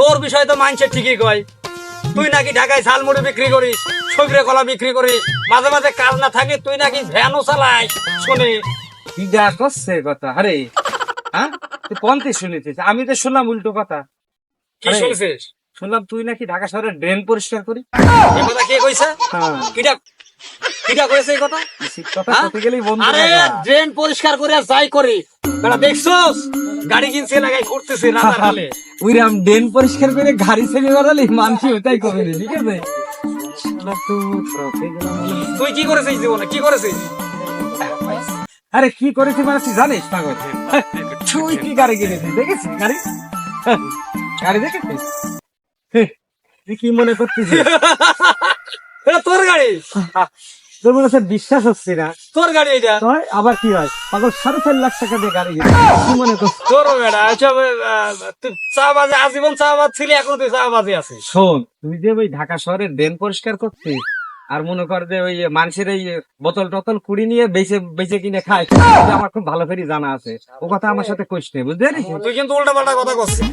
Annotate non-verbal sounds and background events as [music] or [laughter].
তোর বিষয় তো মানছে ঠিকই কয়। তুই নাকি ঢাকায় ঝালমুড়ি বিক্রি করিস সবরে কলা বিক্রি করিস মাঝে মাঝে কাজ না থাকে তুই নাকি ভ্যানও চালাইস শুনি। যা করছে কথা? আরে হ্যাঁ তুই পন্থী শুনেছিস? আমি তো শুনলাম উল্টো কথা। কি শুনছিস? শুনলাম তুই নাকি ঢাকা শহরে ড্রেন পরিষ্কার করি এই কথা কে কইছে? হ্যাঁ। কিটা কিটা কইছে এই কথা? কথা হ্যাঁ? গেলেই বন্ধু আরে ড্রেন পরিষ্কার করে যাই করি। বেটা দেখছস? গাড়ি কিনছে লাগাই ঘুরতেছে [laughs] রাতার হালে। ওইরাম ড্রেন পরিষ্কার করে গাড়ি ছেড়ে বেড়ালে মানুষ ওটাই করবে রে, ঠিক আছে। তুই কি করেছিস জীবনে? কি করেছিস? আরে কি করেছি মানে তুই জানিস পাগল? তুই কি গাড়ি কিনেছিস দেখেছিস গাড়ি? হ্যাঁ, গাড়ি দেখেছিস? হ্যাঁ, তুই কি মনে করছিস [laughs] তোর গাড়ি? তোর মনে হচ্ছে বিশ্বাস হচ্ছে না। তোর গাড়ি এটা? তোর আবার কি হয়? পাগল সাড়ে চার লাখ টাকা দিয়ে গাড়ি কি মনে করছিস তোর বেটা আহ, তুই চা বাজে আজীবন চা বাজ ছিলি এখন তুই চা বাজে আছিস। শোন তুই যে ওই ঢাকা শহরের ড্রেন পরিষ্কার করছিস আর মনে কর যে ওই মানুষের এই বোতল টতল কুড়ি নিয়ে বেঁচে বেঁচে কিনে খায় আমার খুব ভালো করে জানা আছে। ও কথা আমার সাথে কইস নে বুঝতে পারিস তুই কিন্তু উল্টা পাল্টা কথা করছিস